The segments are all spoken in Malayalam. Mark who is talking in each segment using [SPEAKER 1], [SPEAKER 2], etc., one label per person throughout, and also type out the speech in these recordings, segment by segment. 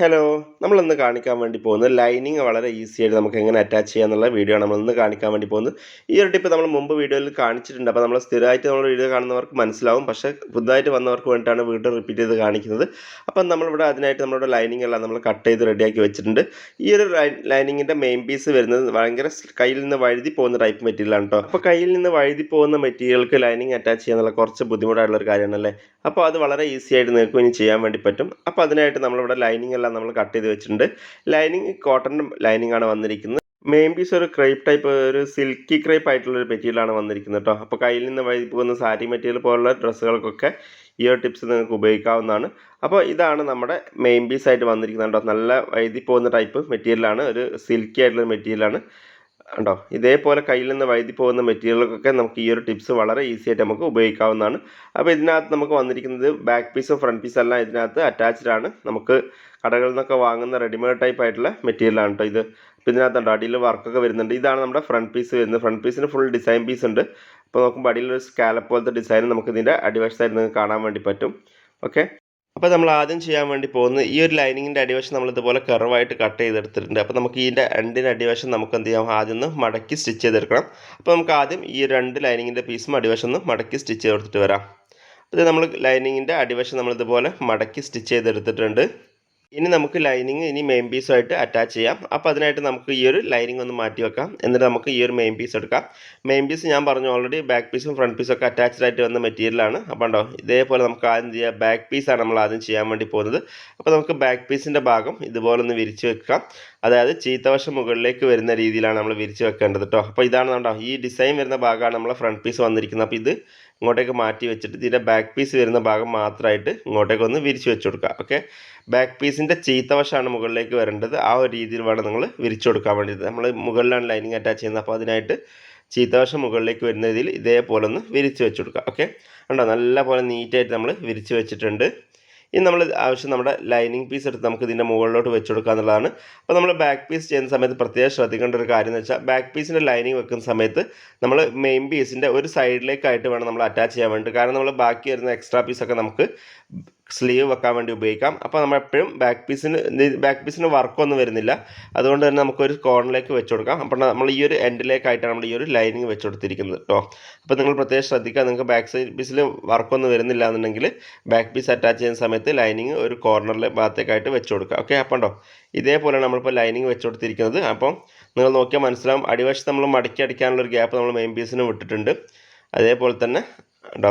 [SPEAKER 1] ഹലോ നമ്മൾ ഇന്ന് കാണിക്കാൻ വേണ്ടി പോകുന്നത് ലൈനിങ് വളരെ ഈസി ആയിട്ട് നമുക്ക് എങ്ങനെ അറ്റാച്ച് ചെയ്യാന്നുള്ള വീഡിയോ ആണ്. നമ്മൾ ഇന്ന് കാണിക്കാൻ വേണ്ടി പോകുന്നത്. ഈ ഒരു ടിപ്പ് നമ്മൾ മുമ്പ് വീഡിയോയിൽ കാണിച്ചിട്ടുണ്ട്. അപ്പോൾ നമ്മൾ സ്ഥിരമായിട്ട് നമ്മൾ വീഡിയോ കാണുന്നവർക്ക് മനസ്സിലാവും. പക്ഷേ പുതുതായിട്ട് വന്നവർക്ക് വേണ്ടിയിട്ടാണ് വീണ്ടും റിപ്പീറ്റ് ചെയ്ത് കാണിക്കുന്നത്. അപ്പം നമ്മളിവിടെ അതിനായിട്ട് നമ്മളുടെ ലൈനിങ് എല്ലാം നമ്മൾ കട്ട് ചെയ്ത് റെഡിയാക്കി വെച്ചിട്ടുണ്ട്. ഈ ഒരു ലൈനിങ്ങിന്റെ മെയിൻ പീസ് വരുന്നത് ഭയങ്കര കയ്യിൽ നിന്ന് വഴുതി പോകുന്ന ടൈപ്പ് മെറ്റീരിയലാണ് കേട്ടോ അപ്പോൾ കയ്യിൽ നിന്ന് വഴുതി പോകുന്ന മെറ്റീരിയൽക്ക് ലൈനിങ് അറ്റാച്ച് ചെയ്യാന്നുള്ള കുറച്ച് ബുദ്ധിമുട്ടായിട്ടുള്ള ഒരു കാര്യമാണല്ലേ? അപ്പോൾ അത് വളരെ ഈസി ആയിട്ട് നിങ്ങൾക്ക് ഇനി ചെയ്യാൻ വേണ്ടി പറ്റും. അപ്പോൾ അതിനായിട്ട് നമ്മളിവിടെ ലൈനിങ് എല്ലാം നമ്മൾ കട്ട് ചെയ്ത് വെച്ചിട്ടുണ്ട്. ലൈനിങ് കോട്ടൺ ലൈനിങ് ആണ് വന്നിരിക്കുന്നത്. മെയിൻ പീസ് ഒരു ക്രൈപ്പ് ടൈപ്പ് ഒരു സിൽക്കി ക്രൈപ്പ് ആയിട്ടുള്ള ഒരു മെറ്റീരിയലാണ് വന്നിരിക്കുന്നത് കേട്ടോ അപ്പോൾ കയ്യിൽ നിന്ന് വഴുതി പോകുന്ന സാരി മെറ്റീരിയൽ പോലുള്ള ഡ്രസ്സുകൾക്കൊക്കെ ഈ ഒരു ടിപ്സ് നിങ്ങൾക്ക് ഉപയോഗിക്കാവുന്നതാണ്. അപ്പോൾ ഇതാണ് നമ്മുടെ മെയിൻ പീസ് ആയിട്ട് വന്നിരിക്കുന്നത് കേട്ടോ നല്ല വഴുതി പോകുന്ന ടൈപ്പ് മെറ്റീരിയലാണ് ഒരു സിൽക്കി ആയിട്ടുള്ള മെറ്റീരിയലാണ് ഉണ്ടോ ഇതേപോലെ കയ്യിൽ നിന്ന് വൈദ്യുതി പോകുന്ന മെറ്റീരിയലുകൾക്കൊക്കെ നമുക്ക് ഈ ഒരു ടിപ്സ് വളരെ ഈസി ആയിട്ട് നമുക്ക് ഉപയോഗിക്കാവുന്നതാണ്. അപ്പോൾ ഇതിനകത്ത് നമുക്ക് വന്നിരിക്കുന്നത് ബാക്ക് പീസും ഫ്രണ്ട് പീസും എല്ലാം ഇതിനകത്ത് അറ്റാച്ച്ഡ് ആണ്. നമുക്ക് കടകളിൽ നിന്നൊക്കെ വാങ്ങുന്ന റെഡിമെയ്ഡ് ടൈപ്പ് ആയിട്ടുള്ള മെറ്റീരിയലാണ് കേട്ടോ ഇത്. അപ്പോൾ ഇതിനകത്തുണ്ട് അടിയിൽ വർക്കൊക്കെ വരുന്നുണ്ട്. ഇതാണ് നമ്മുടെ ഫ്രണ്ട് പീസ് വരുന്നത്. ഫ്രണ്ട് പീസിന് ഫുൾ ഡിസൈൻ പീസ് ഉണ്ട്. അപ്പോൾ നോക്കുമ്പോൾ അടിയിലൊരു സ്കാലപ്പ് പോലത്തെ ഡിസൈൻ നമുക്ക് ഇതിന്റെ അടിവശത്തായിട്ട് നിങ്ങൾക്ക് കാണാൻ വേണ്ടി പറ്റും. ഓക്കെ അപ്പോൾ നമ്മൾ ആദ്യം ചെയ്യാൻ വേണ്ടി പോകുന്നത് ഈ ഒരു ലൈനിങ്ങിന്റെ അടിവശം നമ്മൾ ഇതുപോലെ കട്ട് ചെയ്തെടുത്തിട്ടുണ്ട്. അപ്പോൾ നമുക്ക് ഇതിന്റെ രണ്ടിന്റെ അടിവശം നമുക്ക് എന്ത് ചെയ്യാം? ആദ്യം ഒന്ന് മടക്കി സ്റ്റിച്ച് ചെയ്തെടുക്കണം. അപ്പോൾ നമുക്ക് ആദ്യം ഈ രണ്ട് ലൈനിങ്ങിന്റെ പീസും അടിവശം ഒന്ന് മടക്കി സ്റ്റിച്ച് ചെയ്തെടുത്തിട്ട് വരാം. അപ്പോൾ നമ്മൾ ലൈനിങ്ങിന്റെ അടിവശം നമ്മളിതുപോലെ മടക്കി സ്റ്റിച്ച് ചെയ്തെടുത്തിട്ടുണ്ട്. ഇനി നമുക്ക് ലൈനിങ് ഇനി മെയിൻ പീസുമായിട്ട് അറ്റാച്ച് ചെയ്യാം. അപ്പോൾ അതിനായിട്ട് നമുക്ക് ഈ ഒരു ലൈനിങ് ഒന്ന് മാറ്റി വെക്കാം. എന്നിട്ട് നമുക്ക് ഈ ഒരു മെയിൻ പീസ് എടുക്കാം. മെയിൻ പീസ് ഞാൻ പറഞ്ഞു ഓൾറെഡി ബാക്ക് പീസും ഫ്രണ്ട് പീസും ഒക്കെ അറ്റാച്ച്ഡ് ആയിട്ട് വന്ന മെറ്റീരിയലാണ് അപ്പോൾ ഉണ്ടോ ഇതേപോലെ നമുക്ക് ആദ്യം ചെയ്യാം. ബാക്ക് പീസാണ് നമ്മൾ ആദ്യം ചെയ്യാൻ വേണ്ടി പോകുന്നത്. അപ്പോൾ നമുക്ക് ബാക്ക് പീസിന്റെ ഭാഗം ഇതുപോലെ ഒന്ന് വിരിച്ച് വെക്കാം. അതായത് ചീത്തവശം മുകളിലേക്ക് വരുന്ന രീതിയിലാണ് നമ്മൾ വിരിച്ച് വെക്കേണ്ടത് കേട്ടോ അപ്പോൾ ഇതാണ് കണ്ടോ ഈ ഡിസൈൻ വരുന്ന ഭാഗമാണ് നമ്മളെ ഫ്രണ്ട് പീസ് വന്നിരിക്കുന്നത്. അപ്പോൾ ഇത് ഇങ്ങോട്ടേക്ക് മാറ്റി വെച്ചിട്ട് ഇതിന്റെ ബാക്ക് പീസ് വരുന്ന ഭാഗം മാത്രമായിട്ട് ഇങ്ങോട്ടേക്ക് ഒന്ന് വിരിച്ചു വെച്ച് കൊടുക്കുക. ഓക്കെ ബാക്ക് പീസിന്റെ ചീത്തവശമാണ് മുകളിലേക്ക് വരേണ്ടത്. ആ ഒരു രീതിയിൽ വേണം നിങ്ങൾ വിരിച്ചു കൊടുക്കാൻ വേണ്ടിയിട്ട്. നമ്മൾ മുകളിലാണ് ലൈനിങ് അറ്റാച്ച് ചെയ്യുന്നത്. അപ്പോൾ അതിനായിട്ട് ചീത്തവശം മുകളിലേക്ക് വരുന്ന രീതിയിൽ ഇതേപോലെ ഒന്ന് വിരിച്ച് വെച്ച് കൊടുക്കുക. ഓക്കെ ഉണ്ടോ നല്ല പോലെ നീറ്റായിട്ട് നമ്മൾ വിരിച്ച് വെച്ചിട്ടുണ്ട്. ഇനി നമ്മൾ ആവശ്യം നമ്മുടെ ലൈനിങ് പീസ് എടുത്ത് നമുക്ക് ഇതിന്റെ മുകളിലോട്ട് വെച്ച് കൊടുക്കുക എന്നുള്ളതാണ്. അപ്പോൾ നമ്മൾ ബാക്ക് പീസ് ചെയ്യുന്ന സമയത്ത് പ്രത്യേകം ശ്രദ്ധിക്കേണ്ട ഒരു കാര്യം എന്ന് വെച്ചാൽ ബാക്ക് പീസിന്റെ ലൈനിങ് വെക്കുന്ന സമയത്ത് നമ്മൾ മെയിൻ പീസിന്റെ ഒരു സൈഡിലേക്കായിട്ട് വേണം നമ്മൾ അറ്റാച്ച് ചെയ്യാൻ വേണ്ടി കാരണം നമ്മൾ ബാക്കി വരുന്ന എക്സ്ട്രാ പീസൊക്കെ നമുക്ക് സ്ലീവ് വെക്കാൻ വേണ്ടി ഉപയോഗിക്കാം. അപ്പോൾ നമ്മൾ എപ്പോഴും ബാക്ക് പീസിന് ബാക്ക് പീസിന് വർക്കൊന്നും വരുന്നില്ല. അതുകൊണ്ട് തന്നെ നമുക്കൊരു കോർണറിലേക്ക് വെച്ച് കൊടുക്കാം. അപ്പോൾ നമ്മൾ ഈ ഒരു എൻഡിലേക്കായിട്ടാണ് നമ്മൾ ഈ ഒരു ലൈനിങ് വെച്ച് കൊടുത്തിരിക്കുന്നത് കേട്ടോ അപ്പോൾ നിങ്ങൾ പ്രത്യേകം ശ്രദ്ധിക്കുക. നിങ്ങൾക്ക് ബാക്ക് സൈഡ് പീസിൽ വർക്കൊന്നും വരുന്നില്ല എന്നുണ്ടെങ്കിൽ ബാക്ക് പീസ് അറ്റാച്ച് ചെയ്യുന്ന സമയത്ത് ലൈനിങ് ഒരു കോർണറിലെ ഭാഗത്തേക്കായിട്ട് വെച്ച് കൊടുക്കുക. ഓക്കെ അപ്പോൾ ഉണ്ടോ ഇതേപോലെ നമ്മളിപ്പോൾ ലൈനിങ് വെച്ച് കൊടുത്തിരിക്കുന്നത്. അപ്പം നിങ്ങൾ നോക്കിയാൽ മനസ്സിലാവും. അടിവശത്ത് നമ്മൾ മടക്കി അടിക്കാനുള്ള ഒരു ഗ്യാപ്പ് നമ്മൾ മെയിൻ പീസിന് വിട്ടിട്ടുണ്ട്. അതേപോലെ തന്നെ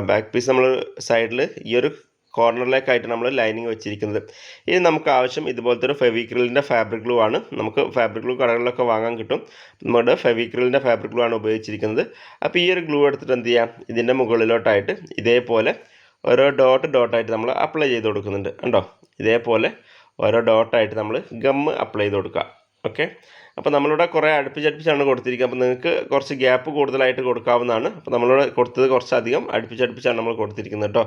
[SPEAKER 1] ബാക്ക് പീസ് നമ്മൾ സൈഡിൽ ഈ ഒരു കോർണറിലേക്കായിട്ട് നമ്മൾ ലൈനിങ് വെച്ചിരിക്കുന്നത്. ഇനി നമുക്ക് ആവശ്യം ഇതുപോലത്തെ ഒരു ഫെവിക്രിലിന്റെ ഫാബ്രിക് ഗ്ലൂ ആണ്. നമുക്ക് ഫാബ്രിക് ഗ്ലൂ കടകളിലൊക്കെ വാങ്ങാൻ കിട്ടും. നമ്മുടെ ഫെവിക്രിലിന്റെ ഫാബ്രിക് ഗ്ലൂ ആണ് ഉപയോഗിച്ചിരിക്കുന്നത്. അപ്പോൾ ഈ ഒരു ഗ്ലൂ എടുത്തിട്ട് എന്ത് ചെയ്യാം? ഇതിന്റെ മുകളിലോട്ടായിട്ട് ഇതേപോലെ ഓരോ ഡോട്ട് ഡോട്ടായിട്ട് നമ്മൾ അപ്ലൈ ചെയ്ത് കൊടുക്കുന്നുണ്ട്. കണ്ടോ? ഇതേപോലെ ഓരോ ഡോട്ടായിട്ട് നമ്മൾ ഗമ്മ് അപ്ലൈ ചെയ്ത് കൊടുക്കുക. ഓക്കെ. അപ്പോൾ നമ്മളിവിടെ കുറേ അടുപ്പിച്ചടുപ്പിച്ചാണ് കൊടുത്തിരിക്കുക അപ്പോൾ നിങ്ങൾക്ക് കുറച്ച് ഗ്യാപ്പ് കൂടുതലായിട്ട് കൊടുക്കാവുന്നതാണ്. അപ്പോൾ നമ്മളിവിടെ കൊടുത്തത് കുറച്ചധികം അടുപ്പിച്ചടുപ്പിച്ചാണ് നമ്മൾ കൊടുത്തിരിക്കുന്നത് കേട്ടോ.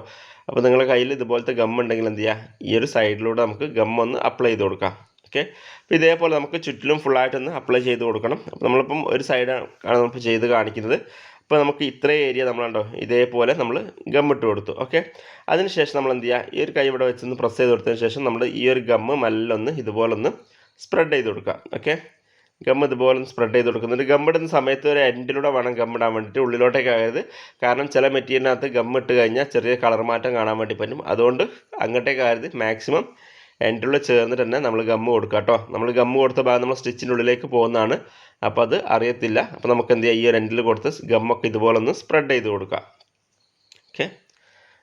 [SPEAKER 1] അപ്പോൾ നിങ്ങളുടെ കയ്യിൽ ഇതുപോലത്തെ ഗം ഉണ്ടെങ്കിൽ എന്ത് ചെയ്യുക ഈ ഒരു സൈഡിലൂടെ നമുക്ക് ഗം ഒന്ന് അപ്ലൈ ചെയ്ത് കൊടുക്കാം. ഓക്കെ. അപ്പോൾ ഇതേപോലെ നമുക്ക് ചുറ്റിലും ഫുള്ളായിട്ടൊന്ന് അപ്ലൈ ചെയ്ത് കൊടുക്കണം. അപ്പോൾ നമ്മളിപ്പം ഒരു സൈഡാണ് നമ്മളിപ്പോൾ ചെയ്ത് കാണിക്കുന്നത്. അപ്പോൾ നമുക്ക് ഇത്രയും ഏരിയ നമ്മളുണ്ടോ ഇതേപോലെ നമ്മൾ ഗമ്മിട്ട് കൊടുത്തു. ഓക്കെ. അതിനുശേഷം നമ്മൾ എന്ത് ചെയ്യുക ഈ ഒരു കൈ ഇവിടെ വെച്ചൊന്ന് പ്രസ് ചെയ്ത് കൊടുത്തതിന് ശേഷം നമ്മൾ ഈ ഒരു ഗമ്മ് മെല്ലൊന്ന് ഇതുപോലെ ഒന്ന് സ്പ്രെഡ് ചെയ്ത് കൊടുക്കാം ഓക്കെ ഗം ഇതുപോലെ സ്പ്രെഡ് ചെയ്ത് കൊടുക്കുന്നുണ്ട് ഗമ്മിടുന്ന സമയത്ത് ഒരു എൻഡിലൂടെ വേണം ഗമ്മിടാൻ വേണ്ടിയിട്ട് ഉള്ളിലോട്ടേക്ക് ആയത് കാരണം ചില മെറ്റീരിയലിനകത്ത് ഗമ്മിട്ട് കഴിഞ്ഞാൽ ചെറിയ കളർ മാറ്റം കാണാൻ വേണ്ടി പറ്റും. അതുകൊണ്ട് അങ്ങോട്ടേക്ക് ആയത് മാക്സിമം എൻഡിലൂടെ ചേർന്നിട്ട് തന്നെ നമ്മൾ ഗമ്മ് കൊടുക്കുക കേട്ടോ. നമ്മൾ ഗമ്മ് കൊടുത്ത ഭാഗം നമ്മൾ സ്റ്റിച്ചിന്റെ ഉള്ളിലേക്ക് പോകുന്നതാണ്. അപ്പോൾ അത് അറിയത്തില്ല. അപ്പോൾ നമുക്ക് എന്ത് ചെയ്യാം? ഈ ഒരു എൻഡിൽ കൊടുത്ത് ഗമ്മൊക്കെ ഇതുപോലെ ഒന്ന് സ്പ്രെഡ് ചെയ്ത് കൊടുക്കുക ഓക്കെ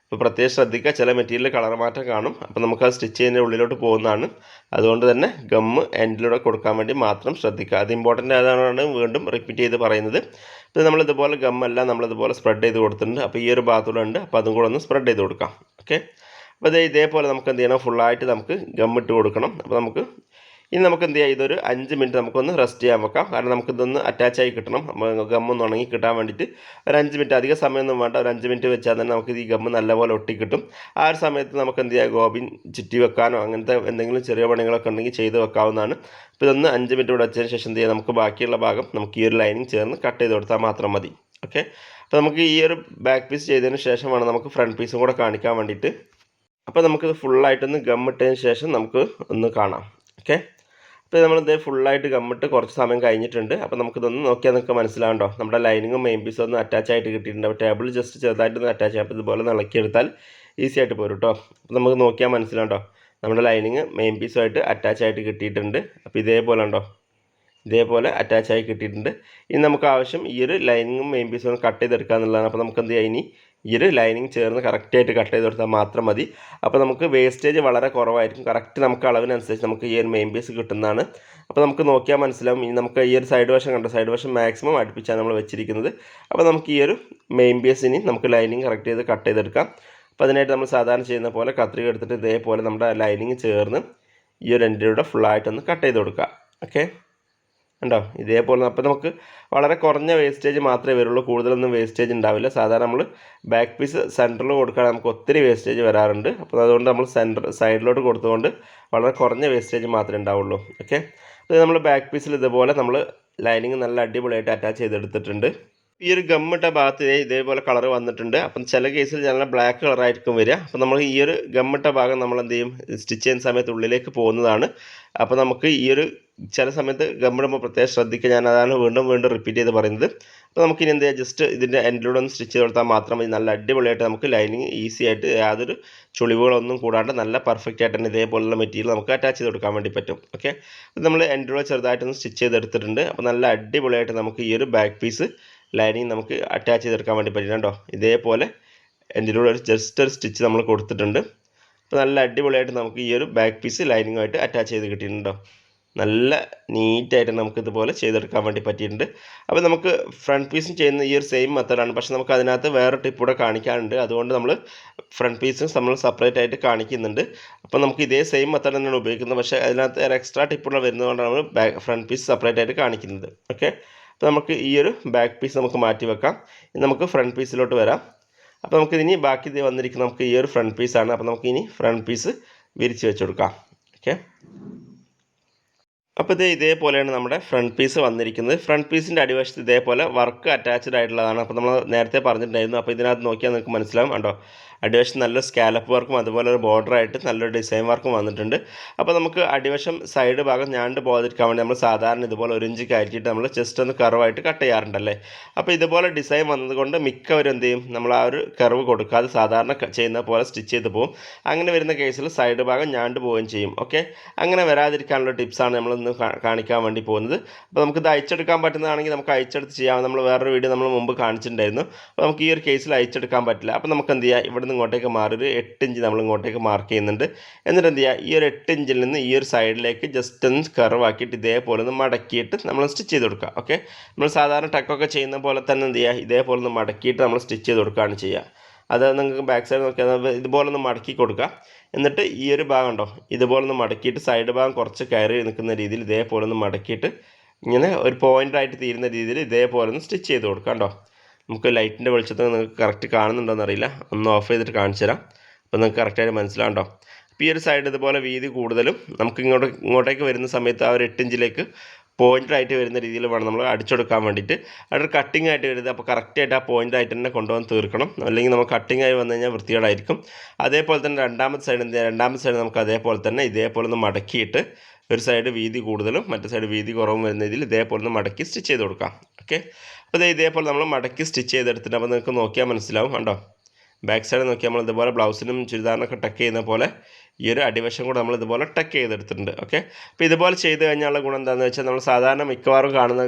[SPEAKER 1] അപ്പോൾ പ്രത്യേകം ശ്രദ്ധിക്കുക. ചില മെറ്റീരിയൽ കളർ മാറ്റം കാണും. അപ്പോൾ നമുക്ക് അത് സ്റ്റിച്ച് ചെയ്യുന്നതിന്റെ ഉള്ളിലോട്ട് പോകുന്നതാണ്. അതുകൊണ്ട് തന്നെ ഗമ്മ് എൻഡിലൂടെ കൊടുക്കാൻ വേണ്ടി മാത്രം ശ്രദ്ധിക്കുക. അത് ഇമ്പോർട്ടന്റ് ആയതാണ് വീണ്ടും റിപ്പീറ്റ് ചെയ്ത് പറയുന്നത്. ഇത് നമ്മളിതുപോലെ ഗമ്മെല്ലാം നമ്മളിതുപോലെ സ്പ്രെഡ് ചെയ്ത് കൊടുത്തിട്ടുണ്ട്. അപ്പോൾ ഈ ഒരു ഭാഗത്തൂടെ ഉണ്ട്. അപ്പോൾ അതും കൂടെ ഒന്ന് സ്പ്രെഡ് ചെയ്ത് കൊടുക്കാം. ഓക്കെ അപ്പോൾ ഇത് ഇതേപോലെ നമുക്ക് എന്ത് ചെയ്യണം? ഫുള്ളായിട്ട് നമുക്ക് ഗമ്മിട്ട് കൊടുക്കണം. അപ്പോൾ നമുക്ക് ഇനി നമുക്ക് എന്ത് ചെയ്യാം ഇതൊരു അഞ്ച് മിനിറ്റ് നമുക്കൊന്ന് റെസ്റ്റ് ചെയ്യാൻ വെക്കാം. കാരണം നമുക്കിതൊന്ന് അറ്റാച്ച് ആയി കിട്ടണം. ഗമ്മൊന്ന് ഉണങ്ങി കിട്ടാൻ വേണ്ടിയിട്ട് ഒരു അഞ്ച് മിനിറ്റ് അധിക സമയമൊന്നും വേണ്ട. ഒരു അഞ്ച് മിനിറ്റ് വെച്ചാൽ തന്നെ നമുക്ക് ഈ ഗമ്മ് നല്ലപോലെ ഒട്ടിക്കിട്ടും ആ ഒരു സമയത്ത് നമുക്ക് എന്ത് ചെയ്യാം ഗോബിൻ ചുറ്റി വെക്കാനോ അങ്ങനത്തെ എന്തെങ്കിലും ചെറിയ പണികളൊക്കെ ഉണ്ടെങ്കിൽ ചെയ്ത് വെക്കാവുന്നതാണ്. അപ്പോൾ ഇതൊന്ന് അഞ്ച് മിനിറ്റ് ഇവിടെ വെച്ചതിന് ശേഷം എന്ത് ചെയ്യാം നമുക്ക് ബാക്കിയുള്ള ഭാഗം നമുക്ക് ഈ ഒരു ലൈനിങ് ചേർന്ന് കട്ട് ചെയ്ത് കൊടുത്താൽ മാത്രം മതി. ഓക്കെ അപ്പോൾ നമുക്ക് ഈ ഒരു ബാക്ക് പീസ് ചെയ്തതിന് ശേഷമാണ് നമുക്ക് ഫ്രണ്ട് പീസും കൂടെ കാണിക്കാൻ വേണ്ടിയിട്ട്. അപ്പോൾ നമുക്കിത് ഫുള്ളായിട്ടൊന്ന് ഗമ്മിട്ടതിന് ശേഷം നമുക്ക് ഒന്ന് കാണാം. ഓക്കെ അപ്പോൾ നമ്മൾ നമ്മളിത് ഫുള്ളായിട്ട് കമ്മിട്ട് കുറച്ച് സമയം കഴിഞ്ഞിട്ടുണ്ട്. അപ്പോൾ നമുക്കിതൊന്ന് നോക്കിയാൽ നിങ്ങൾക്ക് മനസ്സിലാവണ്ടോ? നമ്മുടെ ലൈനിങ്ങും മെയിൻ പീസും ഒന്ന് അറ്റാച്ച് ആയിട്ട് കിട്ടിയിട്ടുണ്ട്. അപ്പോൾ ടേബിൾ ജസ്റ്റ് ചെറുതായിട്ട് ഒന്ന് അറ്റാച്ച് ചെയ്യാം അപ്പോൾ ഇതുപോലെ ഇളക്കിയെടുത്താൽ ഈസി ആയിട്ട് പോരും കേട്ടോ അപ്പോൾ നമുക്ക് നോക്കിയാൽ മനസ്സിലാവണ്ടോ? നമ്മുടെ ലൈനിങ് മെയിൻ പീസുമായിട്ട് അറ്റാച്ച് ആയിട്ട് കിട്ടിയിട്ടുണ്ട്. അപ്പോൾ ഇതേപോലെ ഉണ്ടോ? ഇതേപോലെ അറ്റാച്ച് ആയി കിട്ടിയിട്ടുണ്ട്. ഇനി നമുക്ക് ആവശ്യം ഈ ഒരു ലൈനിങ്ങും മെയിൻ പീസും കട്ട് ചെയ്തെടുക്കുക എന്നുള്ളതാണ് അപ്പോൾ നമുക്ക് എന്ത് ചെയ്യാം ഇനി? ഈ ഒരു ലൈനിങ് ചേർന്ന് കറക്റ്റായിട്ട് കട്ട് ചെയ്ത് കൊടുത്താൽ മാത്രം മതി. അപ്പോൾ നമുക്ക് വേസ്റ്റേജ് വളരെ കുറവായിരിക്കും. കറക്റ്റ് നമുക്ക് അളവിനനുസരിച്ച് നമുക്ക് ഈ ഒരു മെയിൻ പീസ് കിട്ടുന്നതാണ്. അപ്പോൾ നമുക്ക് നോക്കിയാൽ മനസ്സിലാവും. ഇനി നമുക്ക് ഈ ഒരു സൈഡ് വശം കണ്ട? സൈഡ് വശം മാക്സിമം അടുപ്പിച്ചാണ് നമ്മൾ വെച്ചിരിക്കുന്നത്. അപ്പോൾ നമുക്ക് ഈ ഒരു മെയിൻ പീസിന് നമുക്ക് ലൈനിങ് കറക്റ്റ് ചെയ്ത് കട്ട് ചെയ്തെടുക്കാം. അപ്പോൾ അതിനായിട്ട് നമ്മൾ സാധാരണ ചെയ്യുന്ന പോലെ കത്രിക എടുത്തിട്ട് ഇതേപോലെ നമ്മുടെ ലൈനിങ് ചേർന്ന് ഈ ഒരു എന്റെ കൂടെ ഫുള്ളായിട്ടൊന്ന് കട്ട് ചെയ്ത് കൊടുക്കുക. ഓക്കെ ഉണ്ടോ ഇതേപോലെ അപ്പോൾ നമുക്ക് വളരെ കുറഞ്ഞ വേസ്റ്റേജ് മാത്രമേ വരുള്ളൂ. കൂടുതലൊന്നും വേസ്റ്റേജ് ഉണ്ടാവില്ല. സാധാരണ നമ്മൾ ബാക്ക് പീസ് സെന്ററിൽ കൊടുക്കുകയാണെങ്കിൽ നമുക്ക് ഒത്തിരി വേസ്റ്റേജ് വരാറുണ്ട്. അപ്പോൾ അതുകൊണ്ട് നമ്മൾ സെന്റർ സൈഡിലോട്ട് കൊടുത്തുകൊണ്ട് വളരെ കുറഞ്ഞ വേസ്റ്റേജ് മാത്രമേ ഉണ്ടാവുള്ളൂ. ഓക്കെ അത് നമ്മൾ ബാക്ക് പീസിൽ ഇതുപോലെ നമ്മൾ ലൈനിങ് നല്ല അടിപൊളിയായിട്ട് അറ്റാച്ച് ചെയ്തെടുത്തിട്ടുണ്ട്. ഈ ഒരു ഗമ്മിട്ട ഭാഗത്ത് ഇതേപോലെ കളർ വന്നിട്ടുണ്ട്. അപ്പം ചില കേസിൽ നല്ല ബ്ലാക്ക് കളറായിരിക്കും വരിക. അപ്പം നമ്മൾ ഈ ഒരു ഗമ്മിട്ട ഭാഗം നമ്മൾ എന്ത് ചെയ്യും? സ്റ്റിച്ച് ചെയ്യുന്ന സമയത്ത് ഉള്ളിലേക്ക് പോകുന്നതാണ്. അപ്പോൾ നമുക്ക് ഈ ഒരു ചില സമയത്ത് ഗമ്മിടുമ്പോൾ പ്രത്യേകം ശ്രദ്ധിക്കുക. ഞാൻ അതാണ് വീണ്ടും വീണ്ടും റിപ്പീറ്റ് ചെയ്ത് പറയുന്നത്. അപ്പോൾ നമുക്ക് ഇനി എന്ത് ചെയ്യാം? ജസ്റ്റ് ഇതിന്റെ എൻഡിലൂടെ ഒന്ന് സ്റ്റിച്ച് കൊടുത്താൽ മാത്രം മതി. നല്ല അടിപൊളിയായിട്ട് നമുക്ക് ലൈനിങ് ഈസി ആയിട്ട് യാതൊരു ചുളിവുകളൊന്നും കൂടാണ്ട് നല്ല പെർഫെക്റ്റ് ആയിട്ട് തന്നെ ഇതേപോലുള്ള മെറ്റീരിയൽ നമുക്ക് അറ്റാച്ച് ചെയ്ത് കൊടുക്കാൻ വേണ്ടി പറ്റും. ഓക്കെ അപ്പോൾ നമ്മൾ എൻഡിലൂടെ ചെറുതായിട്ടൊന്ന് സ്റ്റിച്ച് ചെയ്തെടുത്തിട്ടുണ്ട് അപ്പോൾ നല്ല അടിപൊളിയായിട്ട് നമുക്ക് ഈ ഒരു ബാക്ക് പീസ് ലൈനിങ് നമുക്ക് അറ്റാച്ച് ചെയ്തെടുക്കാൻ വേണ്ടി പറ്റും. കേട്ടോ ഇതേപോലെ എൻഡിലൂടെ ഒരു ജസ്റ്റ് ഒരു സ്റ്റിച്ച് നമ്മൾ കൊടുത്തിട്ടുണ്ട്. അപ്പോൾ നല്ല അടിപൊളിയായിട്ട് നമുക്ക് ഈ ഒരു ബാക്ക് പീസ് ലൈനിങ്ങുമായിട്ട് അറ്റാച്ച് ചെയ്ത് കിട്ടിയിട്ടുണ്ടോ നല്ല നീറ്റായിട്ട് നമുക്ക് ഇതുപോലെ ചെയ്തെടുക്കാൻ വേണ്ടി പറ്റിയിട്ടുണ്ട്. അപ്പോൾ നമുക്ക് ഫ്രണ്ട് പീസും ചെയ്യുന്ന ഈ ഒരു സെയിം മെത്തേഡാണ് പക്ഷേ നമുക്ക് അതിനകത്ത് വേറെ ടിപ്പ് കൂടെ കാണിക്കാനുണ്ട്. അതുകൊണ്ട് നമ്മൾ ഫ്രണ്ട് പീസും നമ്മൾ സെപ്പറേറ്റ് ആയിട്ട് കാണിക്കുന്നുണ്ട്. അപ്പോൾ നമുക്ക് ഇതേ സെയിം മെത്തേഡ് തന്നെയാണ് ഉപയോഗിക്കുന്നത്. പക്ഷേ അതിനകത്ത് ഒരു എക്സ്ട്രാ ടിപ്പുകൾ വരുന്നതുകൊണ്ടാണ് നമ്മൾ ബാക്ക് ഫ്രണ്ട് പീസ് സെപ്പറേറ്റ് ആയിട്ട് കാണിക്കുന്നത്. ഓക്കെ അപ്പോൾ നമുക്ക് ഈ ഒരു ബാക്ക് പീസ് നമുക്ക് മാറ്റി വെക്കാം. നമുക്ക് ഫ്രണ്ട് പീസിലോട്ട് വരാം. അപ്പോൾ നമുക്ക് ഇനി ബാക്കി വന്നിരിക്കുന്ന നമുക്ക് ഈ ഒരു ഫ്രണ്ട് പീസാണ് അപ്പോൾ നമുക്ക് ഇനി ഫ്രണ്ട് പീസ് വിരിച്ച് വെച്ച് കൊടുക്കാം. ഓക്കെ അപ്പോൾ ഇത് ഇതേപോലെയാണ് നമ്മുടെ ഫ്രണ്ട് പീസ് വന്നിരിക്കുന്നത്. ഫ്രണ്ട് പീസിന്റെ അടിവശത്ത് ഇതേപോലെ വർക്ക് അറ്റാച്ച്ഡ് ആയിട്ടുള്ളതാണ്. അപ്പോൾ നമ്മൾ നേരത്തെ പറഞ്ഞിട്ടുണ്ടായിരുന്നു. അപ്പോൾ ഇതിനകത്ത് നോക്കിയാൽ നിങ്ങൾക്ക് മനസ്സിലാവും കണ്ടോ? അടിവശം നല്ല സ്കാലപ്പ് വർക്കും അതുപോലെ ഒരു ബോർഡറായിട്ട് നല്ലൊരു ഡിസൈൻ വർക്കും വന്നിട്ടുണ്ട്. അപ്പോൾ നമുക്ക് അടിവശം സൈഡ് ഭാഗം ഞാണ്ട് പോകാതിരിക്കാൻ വേണ്ടി നമ്മൾ സാധാരണ ഇതുപോലെ ഒരു ഇഞ്ച് കയറ്റിയിട്ട് നമ്മൾ ജസ്റ്റ് ഒന്ന് കർവായിട്ട് കട്ട് ചെയ്യാറുണ്ടല്ലേ? അപ്പോൾ ഇതുപോലെ ഡിസൈൻ വന്നതുകൊണ്ട് മിക്കവരും എന്ത് ചെയ്യും? നമ്മൾ ആ ഒരു കർവ് കൊടുക്കാതെ സാധാരണ ചെയ്യുന്ന പോലെ സ്റ്റിച്ച് ചെയ്ത് പോകും അങ്ങനെ വരുന്ന കേസിൽ സൈഡ് ഭാഗം ഞാണ്ട് പോവുകയും ചെയ്യും. ഓക്കെ അങ്ങനെ വരാതിരിക്കാനുള്ള ടിപ്സാണ് നമ്മൾ ഇന്ന് കാ- കാണിക്കാൻ വേണ്ടി പോകുന്നത്. അപ്പോൾ നമുക്ക് ഇത് അയച്ചെടുക്കാൻ പറ്റുന്നതാണെങ്കിൽ നമുക്ക് അയച്ചെടുത്ത് ചെയ്യാം. നമ്മൾ വേറൊരു വീഡിയോ നമ്മൾ മുമ്പ് കാണിച്ചിട്ടുണ്ടായിരുന്നു. അപ്പോൾ നമുക്ക് ഈ ഒരു കേസിൽ അയച്ചെടുക്കാൻ പറ്റില്ല. അപ്പോൾ നമുക്ക് എന്ത് ചെയ്യാം? ഇവിടുന്ന് ഇങ്ങോട്ടേക്ക് മാറി ഒരു എട്ട് ഇഞ്ച് നമ്മൾ ഇങ്ങോട്ടേക്ക് മാർക്ക് ചെയ്യുന്നുണ്ട്. എന്നിട്ട് എന്ത് ചെയ്യുക ഈ ഒരു എട്ട് ഇഞ്ചിൽ നിന്ന് ഈ ഒരു സൈഡിലേക്ക് ജസ്റ്റ് ഒന്ന് കർവ് ആക്കിയിട്ട് ഇതേപോലെ ഒന്ന് മടക്കിയിട്ട് നമ്മൾ സ്റ്റിച്ച് ചെയ്ത് കൊടുക്കുക. ഓക്കെ നമ്മൾ സാധാരണ ടക്കൊക്കെ ചെയ്യുന്ന പോലെ തന്നെ എന്ത് ചെയ്യുക ഇതേപോലെ ഒന്ന് മടക്കിയിട്ട് നമ്മൾ സ്റ്റിച്ച് ചെയ്ത് കൊടുക്കുകയാണ് ചെയ്യുക. അത് നിങ്ങൾക്ക് ബാക്ക് സൈഡ് നോക്കിയാൽ ഇതുപോലെ ഒന്ന് മടക്കി കൊടുക്കുക എന്നിട്ട് ഈ ഒരു ഭാഗം ഉണ്ടോ? ഇതുപോലെ ഒന്ന് മടക്കിയിട്ട് സൈഡ് ഭാഗം കുറച്ച് കയറി നിൽക്കുന്ന രീതിയിൽ ഇതേപോലെ ഒന്ന് മടക്കിയിട്ട് ഇങ്ങനെ ഒരു പോയിന്റായിട്ട് തീരുന്ന രീതിയിൽ ഇതേപോലെ ഒന്ന് സ്റ്റിച്ച് ചെയ്ത് കൊടുക്കുക കേട്ടോ. നമുക്ക് ലൈറ്റിന്റെ വെളിച്ചത്തിൽ നിങ്ങൾക്ക് കറക്റ്റ് കാണുന്നുണ്ടോയെന്ന് അറിയില്ല. ഒന്ന് ഓഫ് ചെയ്തിട്ട് കാണിച്ചു തരാം. അപ്പോൾ നിങ്ങൾക്ക് കറക്റ്റായിട്ട് മനസ്സിലാകണ്ടോ അപ്പോൾ ഈ ഒരു സൈഡ് ഇതുപോലെ വീതി കൂടുതലും നമുക്ക് ഇങ്ങോട്ട് ഇങ്ങോട്ടേക്ക് വരുന്ന സമയത്ത് ആ ഒരു എട്ട് ഇഞ്ചിലേക്ക് പോയിന്റ് ആയിട്ട് വരുന്ന രീതിയിൽ വേണം നമ്മൾ അടിച്ചെടുക്കാൻ വേണ്ടിയിട്ട്. അവിടെ കട്ടിംഗ് ആയിട്ട് വരുന്നത്. അപ്പോൾ കറക്റ്റായിട്ട് ആ പോയിന്റായിട്ട് തന്നെ കൊണ്ടുവന്ന് തീർക്കണം. അല്ലെങ്കിൽ നമുക്ക് കട്ടിംഗ് ആയി വന്നു കഴിഞ്ഞാൽ വൃത്തികേടായിരിക്കും. അതേപോലെ തന്നെ രണ്ടാമത്തെ സൈഡ് എന്ത് രണ്ടാമത്തെ സൈഡ് നമുക്ക് അതേപോലെ തന്നെ ഇതേപോലെ ഒന്ന് മടക്കിയിട്ട് ഒരു സൈഡ് വീതി കൂടുതലും മറ്റേ സൈഡ് വീതി കുറവും വരുന്ന രീതിയിൽ ഇതേപോലെ ഒന്ന് മടക്കി സ്റ്റിച്ച് ചെയ്ത് കൊടുക്കാം. ഓക്കെ അപ്പോൾ ഇതേപോലെ നമ്മൾ മടക്കി സ്റ്റിച്ച് ചെയ്തെടുത്തിട്ട് അപ്പോൾ നിങ്ങൾക്ക് നോക്കിയാൽ മനസ്സിലാവും. കണ്ടോ? ബാക്ക് സൈഡ് നോക്കിയാൽ നമ്മൾ ഇതുപോലെ ബ്ലൗസിനും ചുരിദാറിനൊക്കെ ടക്ക് ചെയ്യുന്ന പോലെ ഈ ഒരു അടിവശം കൂടെ നമ്മൾ ഇതുപോലെ ടക്ക് ചെയ്തെടുത്തിട്ടുണ്ട് ഓക്കെ അപ്പോൾ ഇതുപോലെ ചെയ്ത് കഴിഞ്ഞാലുള്ള ഗുണം എന്താണെന്ന് വെച്ചാൽ നമ്മൾ സാധാരണ മിക്കവാറും കാണുന്ന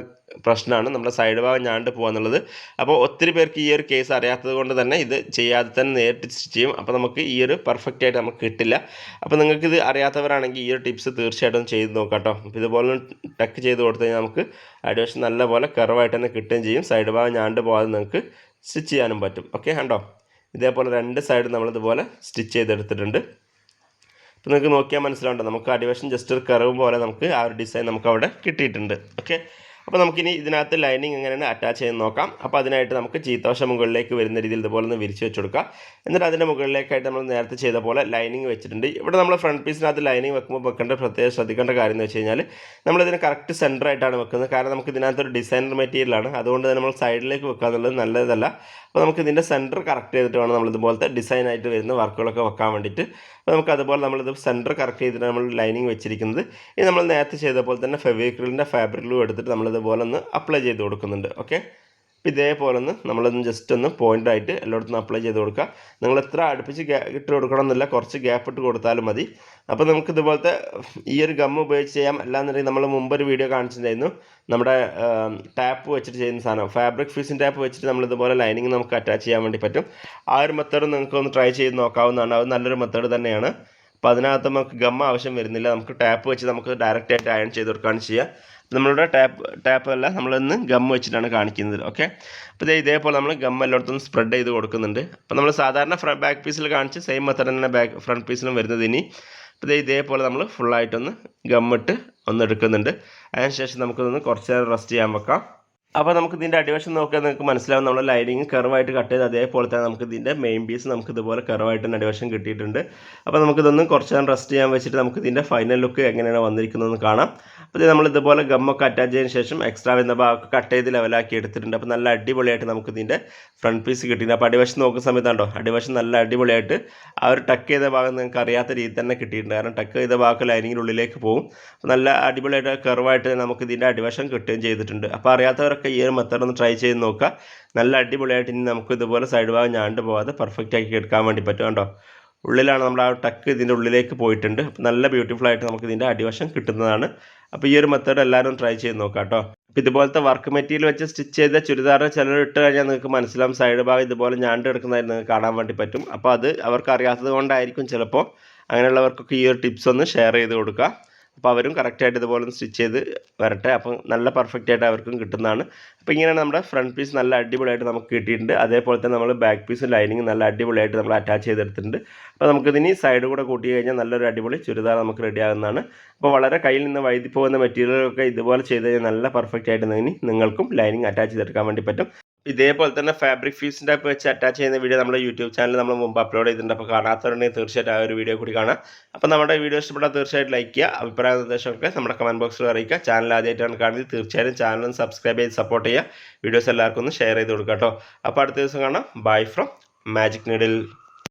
[SPEAKER 1] പ്രശ്നമാണ് നമ്മുടെ സൈഡ് ഭാഗം ഞാണ്ട് പോകുക അപ്പോൾ ഒത്തിരി പേർക്ക് ഈ ഒരു കേസ് അറിയാത്തത് കൊണ്ട് തന്നെ ഇത് ചെയ്യാതെ തന്നെ നേരിട്ട് സ്റ്റിച്ച് ചെയ്യും. അപ്പോൾ നമുക്ക് ഈ ഒരു പെർഫെക്റ്റ് ആയിട്ട് നമുക്ക് കിട്ടില്ല. അപ്പോൾ നിങ്ങൾക്ക് ഇത് അറിയാത്തവരാണെങ്കിൽ ഈ ഒരു ടിപ്സ് തീർച്ചയായിട്ടും ചെയ്ത് നോക്കാം കേട്ടോ അപ്പോൾ ഇതുപോലെ ടക്ക് ചെയ്ത് കൊടുത്തു കഴിഞ്ഞാൽ നമുക്ക് അടിവശം നല്ലപോലെ കറവായിട്ട് തന്നെ കിട്ടുകയും ചെയ്യും. സൈഡ് ഭാഗം ഞാണ്ട് പോകാതെ നിങ്ങൾക്ക് സ്റ്റിച്ച് ചെയ്യാനും പറ്റും ഓക്കെ കണ്ടോ? ഇതേപോലെ രണ്ട് സൈഡും നമ്മളിതുപോലെ സ്റ്റിച്ച് ചെയ്തെടുത്തിട്ടുണ്ട്. അപ്പോൾ നിങ്ങൾക്ക് നോക്കിയാൽ മനസ്സിലാവുണ്ടോ? നമുക്ക് അടിവശം ജസ്റ്റ് ഒരു കറവ് പോലെ നമുക്ക് ആ ഒരു ഡിസൈൻ നമുക്ക് അവിടെ കിട്ടിയിട്ടുണ്ട്. ഓക്കെ അപ്പോൾ നമുക്കിനി ഇതിനകത്ത് ലൈനിങ് എങ്ങനെയാണ് അറ്റാച്ച് ചെയ്ത് നോക്കാം. അപ്പോൾ അതിനായിട്ട് നമുക്ക് ചീത്തോശ മുകളിലേക്ക് വരുന്ന രീതിയിൽ ഇതുപോലെ ഒന്ന് വിരിച്ച് വെച്ച് കൊടുക്കുക എന്നിട്ട് അതിന്റെ മുകളിലേക്കായിട്ട് നമ്മൾ നേരത്തെ ചെയ്ത പോലെ ലൈനിങ് വെച്ചിട്ടുണ്ട്. ഇവിടെ നമ്മൾ ഫ്രണ്ട് പീസിനകത്ത് ലൈനിങ് വെക്കുമ്പോൾ വെക്കേണ്ട പ്രത്യേകം ശ്രദ്ധിക്കേണ്ട കാര്യം എന്ന് വെച്ച് കഴിഞ്ഞാൽ നമ്മളിതിന് കറക്റ്റ് സെന്റർ ആയിട്ടാണ് വെക്കുന്നത്. കാരണം നമുക്ക് ഇതിനകത്ത് ഒരു ഡിസൈനർ മെറ്റീരിയലാണ് അതുകൊണ്ട് തന്നെ നമ്മൾ സൈഡിലേക്ക് വെക്കുക എന്നുള്ളത് നല്ലതല്ല. അപ്പോൾ നമുക്ക് ഇതിന്റെ സെന്റർ കറക്റ്റ് ചെയ്തിട്ട് വേണം നമ്മൾ ഇതുപോലത്തെ ഡിസൈൻ ആയിട്ട് വരുന്ന വർക്കുകളൊക്കെ വെക്കാൻ വേണ്ടിയിട്ട്. അപ്പോൾ നമുക്ക് അതുപോലെ നമ്മളിത് സെന്റർ കറക്റ്റ് ചെയ്തിട്ട് നമ്മൾ ലൈനിങ് വെച്ചിരിക്കുന്നത്. ഇത് നമ്മൾ നേരത്തെ ചെയ്ത പോലെ തന്നെ ഫെവിക്രിലിന്റെ ഫാബ്രിക് എടുത്തിട്ട് നമ്മളിതുപോലെ ഒന്ന് അപ്ലൈ ചെയ്ത് കൊടുക്കുന്നുണ്ട് ഓക്കെ അപ്പോൾ ഇതേപോലെ ഒന്ന് നമ്മളൊന്ന് ജസ്റ്റ് ഒന്ന് പോയിന്റ് ആയിട്ട് എല്ലായിടത്തും അപ്ലൈ ചെയ്ത് കൊടുക്കുക. നിങ്ങൾ എത്ര അടുപ്പിച്ച് ഇട്ട് കൊടുക്കണം എന്നില്ല കുറച്ച് ഗ്യാപ്പ് ഇട്ട് കൊടുത്താലും മതി. അപ്പോൾ നമുക്ക് ഇതുപോലത്തെ ഈ ഒരു ഗം ഉപയോഗിച്ച് ചെയ്യാം. അല്ലാന്നുണ്ടെങ്കിൽ നമ്മൾ മുമ്പൊരു വീഡിയോ കാണിച്ചിട്ടുണ്ടായിരുന്നു. നമ്മുടെ ടാപ്പ് വെച്ചിട്ട് ചെയ്യുന്ന സാധനം ഫാബ്രിക് ഫീസിൻ ടാപ്പ് വെച്ചിട്ട് നമ്മൾ ഇതുപോലെ ലൈനിങ് നമുക്ക് അറ്റാച്ച് ചെയ്യാൻ വേണ്ടി പറ്റും. ആ ഒരു മെത്തേഡ് നിങ്ങൾക്ക് ഒന്ന് ട്രൈ ചെയ്ത് നോക്കാവുന്നതാണ്. അത് നല്ലൊരു മെത്തേഡ് തന്നെയാണ്. അപ്പോൾ അതിനകത്ത് നമുക്ക് ഗം ആവശ്യം വരുന്നില്ല. നമുക്ക് ടാപ്പ് വെച്ച് നമുക്ക് ഡയറക്റ്റ് ആയിട്ട് അയൺ ചെയ്ത് കൊടുക്കുകയാണ് ചെയ്യുക. നമ്മളുടെ ടാപ്പ് ടാപ്പ് അല്ല നമ്മളിന്ന് ഗം വെച്ചിട്ടാണ് കാണിക്കുന്നത്. ഓക്കെ അപ്പോൾ ഇതേ ഇതേപോലെ നമ്മൾ ഗം എല്ലായിടത്തും സ്പ്രെഡ് ചെയ്ത് കൊടുക്കുന്നുണ്ട്. അപ്പോൾ നമ്മൾ സാധാരണ ഫ്രണ്ട് ബാക്ക് പീസിൽ കാണിച്ച് സെയിം മെത്തഡ് തന്നെ ബാക്ക് ഫ്രണ്ട് പീസിലും വരുന്നത് ഇനി. അപ്പോൾ ഇതേ ഇതേപോലെ നമ്മൾ ഫുള്ളായിട്ടൊന്ന് ഗമ്മിട്ട് ഒന്ന് എടുക്കുന്നുണ്ട്. അതിനുശേഷം നമുക്കൊന്ന് കുറച്ച് നേരം റെസ്റ്റ് ചെയ്യാൻ വെക്കാം. അപ്പോൾ നമുക്ക് ഇതിന്റെ അടിവശം നോക്കിയാൽ നിങ്ങൾക്ക് മനസ്സിലാവും നമ്മൾ ലൈനിങ് കർവായിട്ട് കട്ട് ചെയ്ത് അതേപോലെ തന്നെ നമുക്ക് ഇതിന്റെ മെയിൻ പീസ് നമുക്ക് ഇതുപോലെ കർവായിട്ട് തന്നെ അടിവശം കിട്ടിയിട്ടുണ്ട്. അപ്പോൾ നമുക്കിതൊന്ന് കുറച്ച് നേരം റെസ്റ്റ് ചെയ്യാൻ വെച്ചിട്ട് നമുക്ക് ഇതിന്റെ ഫൈനൽ ലുക്ക് എങ്ങനെയാണ് വന്നിരിക്കുന്നതെന്ന് കാണാം. അപ്പോൾ നമ്മൾ ഇതുപോലെ ഗമ്മൊക്കെ അറ്റാച്ച് ചെയ്തതിന് ശേഷം എക്സ്ട്രാ വരുന്ന ഭാഗമൊക്കെ കട്ട് ചെയ്ത് ലെവലാക്കി എടുത്തിട്ടുണ്ട്. അപ്പോൾ നല്ല അടിപൊളിയായിട്ട് നമുക്ക് ഇതിന്റെ ഫ്രണ്ട് പീസ് കിട്ടിയിട്ടുണ്ട്. അപ്പോൾ അടിവശം നോക്കുന്ന സമയത്താണ്ടോ അടിവശം നല്ല അടിപൊളിയായിട്ട് ആ ഒരു ടക്ക് ചെയ്ത ഭാഗം നിങ്ങൾക്ക് അറിയാത്ത രീതിയിൽ തന്നെ കിട്ടിയിട്ടുണ്ട്. കാരണം ടക്ക് ചെയ്ത ഭാഗം ലൈനിങ്ങിനുള്ളിലേക്ക് പോകും. നല്ല അടിപൊളിയായിട്ട് കർവായിട്ട് നമുക്ക് ഇതിന്റെ അടിവശം കിട്ടുകയും ചെയ്തിട്ടുണ്ട്. അപ്പോൾ അറിയാത്തവരൊക്കെ ഈ ഒരു മെത്തേഡ് ഒന്ന് ട്രൈ ചെയ്ത് നോക്കുക. നല്ല അടിപൊളിയായിട്ട് ഇനി നമുക്ക് ഇതുപോലെ സൈഡ് ഭാഗം ഞാണ്ട് പോകാതെ പെർഫെക്റ്റ് ആക്കി എടുക്കാൻ വേണ്ടി പറ്റും കേട്ടോ ഉള്ളിലാണ് നമ്മൾ ആ ടക്ക് ഇതിന്റെ ഉള്ളിലേക്ക് പോയിട്ടുണ്ട്. അപ്പോൾ നല്ല ബ്യൂട്ടിഫുൾ ആയിട്ട് നമുക്ക് ഇതിന്റെ അടിവശം കിട്ടുന്നതാണ്. അപ്പോൾ ഈ ഒരു മെത്തേഡ് എല്ലാവരും ട്രൈ ചെയ്ത് നോക്കാം കേട്ടോ. അപ്പോൾ ഇതുപോലത്തെ വർക്ക് മെറ്റീരിയൽ വെച്ച് സ്റ്റിച്ച് ചെയ്ത ചുരിദാർ ചിലർ ഇട്ട് കഴിഞ്ഞാൽ നിങ്ങൾക്ക് മനസ്സിലാവും സൈഡ് ഭാഗം ഇതുപോലെ ഞാണ്ട് എടുക്കുന്നതായി നിങ്ങൾക്ക് കാണാൻ വേണ്ടി പറ്റും. അപ്പോൾ അത് അവർക്ക് അറിയാത്തത് കൊണ്ടായിരിക്കും ചിലപ്പോൾ അങ്ങനെയുള്ളവർക്കൊക്കെ ഈ ഒരു ടിപ്സ് ഒന്ന് ഷെയർ ചെയ്ത് കൊടുക്കുക. അപ്പോൾ അവരും കറക്റ്റായിട്ട് ഇതുപോലെ സ്റ്റിച്ച് ചെയ്ത് വരട്ടെ. അപ്പം നല്ല പെർഫെക്റ്റ് ആയിട്ട് അവർക്കും കിട്ടുന്നതാണ്. അപ്പോൾ ഇങ്ങനെയാണ് നമ്മുടെ ഫ്രണ്ട് പീസ് നല്ല അടിപൊളിയായിട്ട് നമുക്ക് കിട്ടിയിട്ടുണ്ട്. അതേപോലെ തന്നെ നമ്മൾ ബാക്ക് പീസ് ലൈനിങ് നല്ല അടിപൊളിയായിട്ട് നമ്മൾ അറ്റാച്ച് ചെയ്തെടുത്തിട്ടുണ്ട്. അപ്പോൾ നമുക്കിതിനി സൈഡ് കൂടെ കൂട്ടി കഴിഞ്ഞാൽ നല്ലൊരു അടിപൊളി ചുരിദാർ നമുക്ക് റെഡി ആകുന്നതാണ്. അപ്പോൾ വളരെ കയ്യിൽ നിന്ന് വൈദ്യുതി പോകുന്ന മെറ്റീരിയലൊക്കെ ഇതുപോലെ ചെയ്ത് കഴിഞ്ഞാൽ നല്ല പെർഫെക്റ്റ് ആയിട്ട് ഇനി നിങ്ങൾക്കും ലൈനിങ് അറ്റാച്ച് ചെയ്തെടുക്കാൻ വേണ്ടി പറ്റും. ഇതേപോലെ തന്നെ ഫാബ്രിക് ഫീസിന്റെ ഒക്കെ വെച്ച് അറ്റാച്ച് ചെയ്യുന്ന വീഡിയോ നമ്മുടെ യൂട്യൂബ് ചാനൽ നമ്മൾ മുമ്പ് അപ്ലോഡ് ചെയ്തിട്ടുണ്ട്. അപ്പോൾ കാണാത്തവരുണ്ടെങ്കിൽ തീർച്ചയായിട്ടും ആ ഒരു വീഡിയോ കൂടി കാണാം. അപ്പോൾ നമ്മുടെ വീഡിയോ ഇഷ്ടപ്പെട്ടാൽ തീർച്ചയായിട്ടും ലൈക്ക് ചെയ്യുക അഭിപ്രായ നിർദ്ദേശമൊക്കെ നമ്മുടെ കമന്റ് ബോക്സിൽ അറിയിക്കുക. ചാനൽ ആദ്യമായിട്ടാണ് കാണുന്നത് തീർച്ചയായും ചാനൽ സബ്സ്ക്രൈബ് ചെയ്ത് സപ്പോർട്ട് ചെയ്യുക. വീഡിയോസ് എല്ലാവർക്കും ഒന്ന് ഷെയർ ചെയ്ത് കൊടുക്കുക കേട്ടോ. അപ്പോൾ അടുത്ത ദിവസം കാണാം. Bye from magic needle